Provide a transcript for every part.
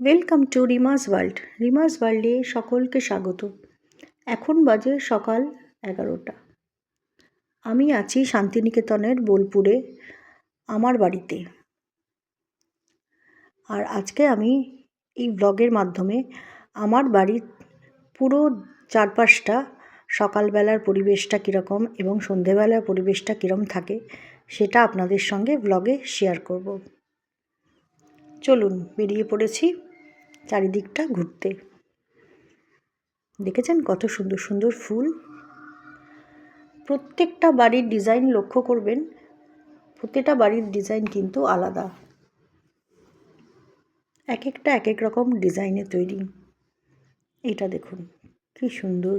Welcome to Rima's World Rima's ওয়ার্ল্ডে সকলকে স্বাগত। এখন বাজে সকাল এগারোটা। আমি আছি শান্তিনিকেতনের বোলপুরে, আমার বাড়িতে। আর আজকে আমি এই ব্লগের মাধ্যমে আমার বাড়ির পুরো চারপাশটা, সকালবেলার পরিবেশটা কীরকম এবং সন্ধেবেলার পরিবেশটা কীরকম থাকে, সেটা আপনাদের সঙ্গে ব্লগে শেয়ার করব। চলুন, বেরিয়ে পড়েছি। চারিদিকটা ঘুরতে। দেখেছেন কত সুন্দর সুন্দর ফুল? প্রত্যেকটা বাড়ির ডিজাইন লক্ষ্য করবেন, প্রত্যেকটা বাড়ির ডিজাইন কিন্তু আলাদা। এক একটা এক এক রকম ডিজাইনে তৈরি। এটা দেখুন, কি সুন্দর।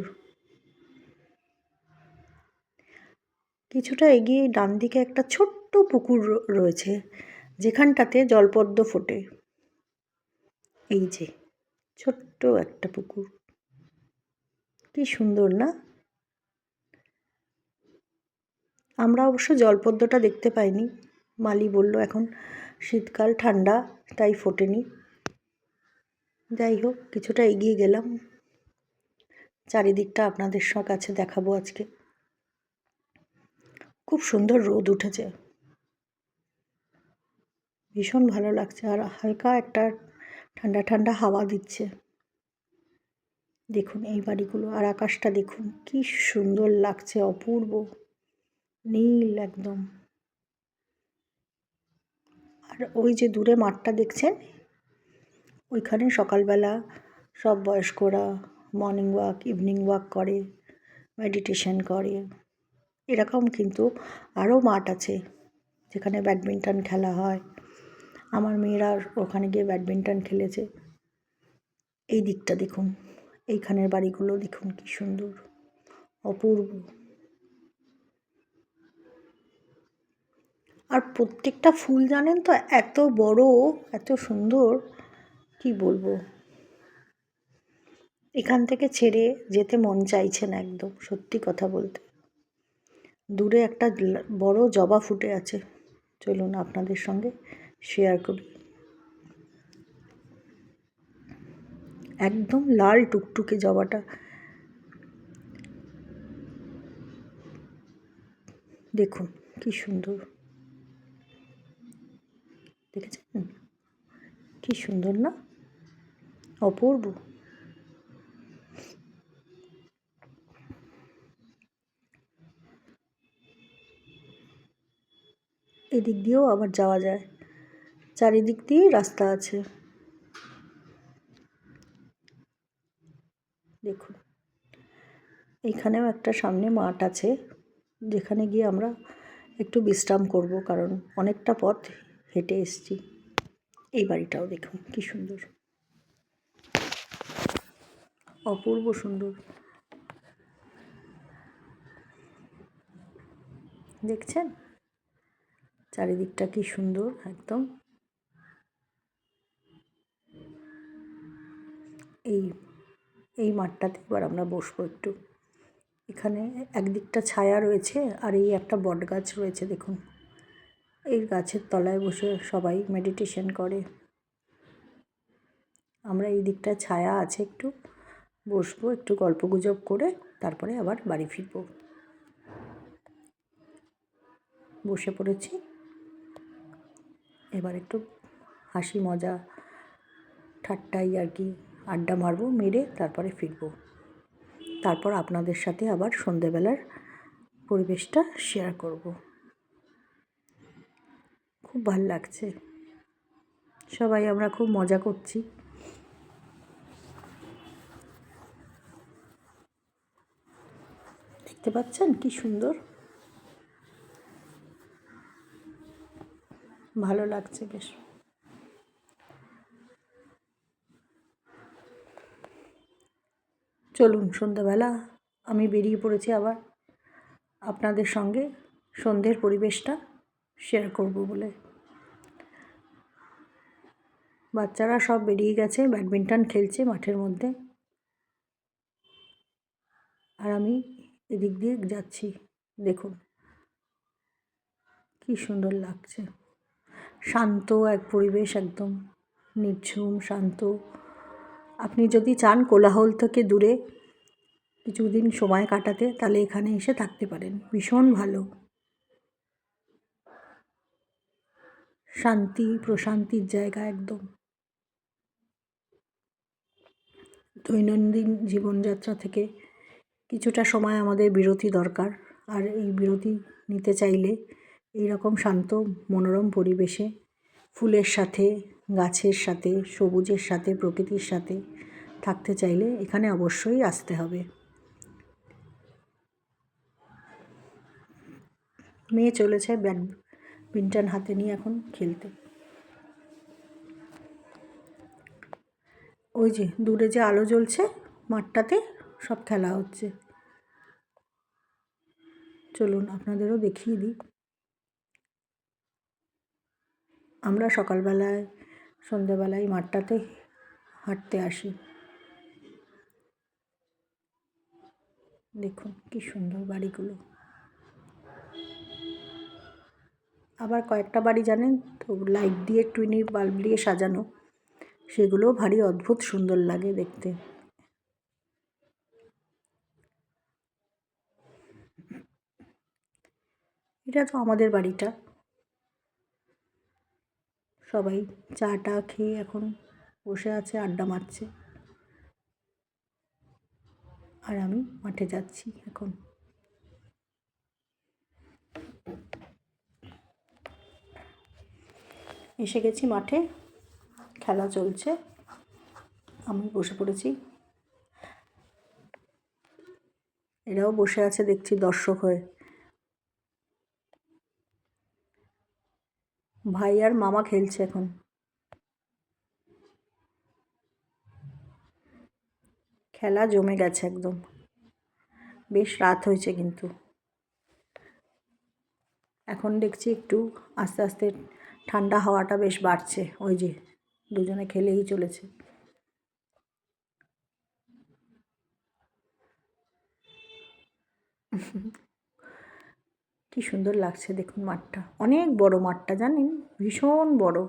কিছুটা এগিয়ে ডান দিকে একটা ছোট্ট পুকুর রয়েছে, যেখানটাতে জলপদ্ম ফোটে। এই যে, ছোট্ট একটা পুকুর। কি সুন্দর, না? আমরা অবশ্য জলপদ্মটা দেখতে পাইনি। মালি বলল, এখন শীতকাল, ঠান্ডা, তাই ফোটেনি। যাই হোক কিছুটা এগিয়ে গেলাম। চারিদিকটা আপনাদের কাছে দেখাবো আজকে। খুব সুন্দর রোদ উঠেছে। ভীষণ ভালো লাগছে। আর হালকা একটা ঠান্ডা ঠান্ডা হাওয়া দিচ্ছে। দেখুন এই বাড়িগুলো আর আকাশটা দেখুন, কি সুন্দর লাগছে, অপূর্ব। নীল একদম। আর ওই যে দূরে মাঠটা দেখছেন? ওইখানে সকালবেলা সব বয়স্করা মর্নিং ওয়াক ইভিনিং ওয়াক করে মেডিটেশন করে। এরকম কিন্তু আরও মাঠ আছে, যেখানে ব্যাডমিন্টন খেলা হয়। আমার মেয়েরা ওখানে গিয়ে ব্যাডমিন্টন খেলেছে। এই দিকটা দেখুন, এইখানের বাড়িগুলো দেখুন কি সুন্দর, অপূর্ব। আর প্রত্যেকটা ফুল জানেন তো, এত বড়, এত সুন্দর, কি বলব? এখান থেকে ছেড়ে যেতে মন চাইছে না একদম, সত্যি কথা বলতে। দূরে একটা বড় জবা ফুটে আছে। চলুন আপনাদের সঙ্গে শেয়ার করি। একদম লাল টুকটুকে জবাটা। দেখুন কি সুন্দর। দেখেছেন? কি সুন্দর না? অপূর্ব। এদিক দিয়েও আবার যাওয়া যায়। চারিদিক দিয়েই রাস্তা আছে। দেখুন এইখানেও একটা সামনে মাঠ আছে, যেখানে গিয়ে আমরা একটু বিশ্রাম করব, কারণ অনেকটা পথ হেঁটে এসছি। এই বাড়িটাও দেখুন, কি সুন্দর। অপূর্ব সুন্দর। দেখছেন? চারিদিকটা কি সুন্দর, একদম। এই এই মাঠটাতে এবার আমরা বসবো একটু। এখানে একদিকটা ছায়া রয়েছে আর এই একটা বট গাছ রয়েছে, দেখুন। এই গাছের তলায় বসে সবাই মেডিটেশন করে। আমরা এই দিকটায় ছায়া আছে একটু, বসবো, একটু গল্প গুজব করে, তারপরে আবার বাড়ি ফিরবো। বসে পড়েছি। এবার একটু হাসি মজা, ঠাট্টাই আর কি। আড্ডা মারবো, মেরে তারপরে ফিরবো। তারপর আপনাদের সাথে আবার সন্ধেবেলার পরিবেশটা শেয়ার করব। খুব ভালো লাগছে। সবাই, আমরা খুব মজা করছি। দেখতে পাচ্ছেন কি সুন্দর? ভালো লাগছে বেশ। চলুন, সন্ধ্যাবেলা আমি বেরিয়ে পড়েছি আবার। আপনাদের সঙ্গে সন্ধ্যের পরিবেশটা শেয়ার করব বলে। বাচ্চারা সব বেরিয়ে গেছে, ব্যাডমিন্টন খেলছে মাঠের মধ্যে। আর আমি এদিক দিয়ে যাচ্ছি, দেখুন। কি সুন্দর লাগছে। শান্ত এক পরিবেশ একদম নির্ঝুম শান্ত। আপনি যদি চান কোলাহল থেকে দূরে কিছুদিন সময় কাটাতে, তাহলে এখানে এসে থাকতে পারেন। ভীষণ ভালো। শান্তি, প্রশান্তির জায়গা একদম। দৈনন্দিন জীবনযাত্রা থেকে কিছুটা সময় আমাদের বিরতি দরকার। আর এই বিরতি নিতে চাইলে এই রকম শান্ত, মনোরম পরিবেশে ফুলের সাথে, গাছের সাথে, সবুজের সাথে, প্রকৃতির সাথে থাকতে চাইলে এখানে অবশ্যই আসতে হবে। মেয়ে চলেছে ব্যাডমিন্টন হাতে নিয়ে এখন খেলতে। ওই যে, দূরে যে আলো জ্বলছে, মাঠটাতে সব খেলা হচ্ছে। চলুন, আপনাদেরও দেখিয়ে দিই। আমরা সকালবেলায়, সন্ধেবেলায় মাঠটাতে হাঁটতে আসি। দেখুন কি সুন্দর বাড়িগুলো। আবার কয়েকটা বাড়ি জানেন তো, লাইট দিয়ে টুইনি বাল্ব দিয়ে সাজানো। সেগুলোও ভারী অদ্ভুত সুন্দর লাগে দেখতে। এটা তো আমাদের বাড়িটা। সবাই চা টা খেয়ে এখন বসে আছে, আড্ডা মারছে। আর আমি মাঠে যাচ্ছি এখন। এসে গেছি মাঠে, খেলা চলছে। আমি বসে পড়েছি। এরাও বসে আছে, দেখছি দর্শক হয়ে। ভাই আর মামা খেলছে এখন। খেলা জমে গেছে একদম। বেশ রাত হয়েছে কিন্তু। এখন দেখছি একটু আস্তে আস্তে ঠান্ডা হাওয়াটা বেশ বাড়ছে। ওই যে দুজনে খেলেই চলেছে। কি সুন্দর লাগছে দেখুন মাঠটা। অনেক বড় মাঠটা, জানেন? ভীষণ বড়।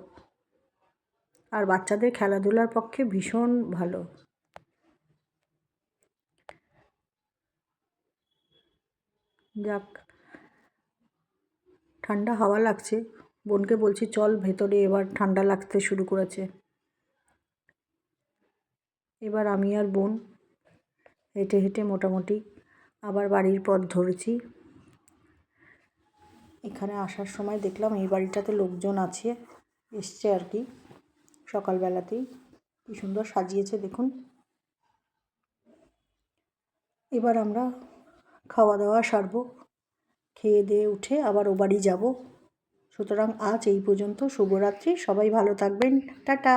আর বাচ্চাদের খেলাধুলার পক্ষে ভীষণ ভালো। যাক, ঠান্ডা হাওয়া লাগছে। বোনকে বলছি, চল ভেতরে, এবার ঠান্ডা লাগতে শুরু করেছে। এবার আমি আর বোন হেঁটে হেঁটে মোটামুটি আবার বাড়ির পথ ধরেছি। এখানে আসার সময় দেখলাম এই বাড়িটাতে লোকজন আছে, এসছে আর কি সকালবেলাতেই। কি সুন্দর সাজিয়েছে দেখুন। এবার আমরা খাওয়া দাওয়া সারবো, খেয়ে দিয়ে উঠে আবার ও বাড়ি যাব। সুতরাং আজ এই পর্যন্ত, শুভরাত্রি, সবাই ভালো থাকবেন, টাটা।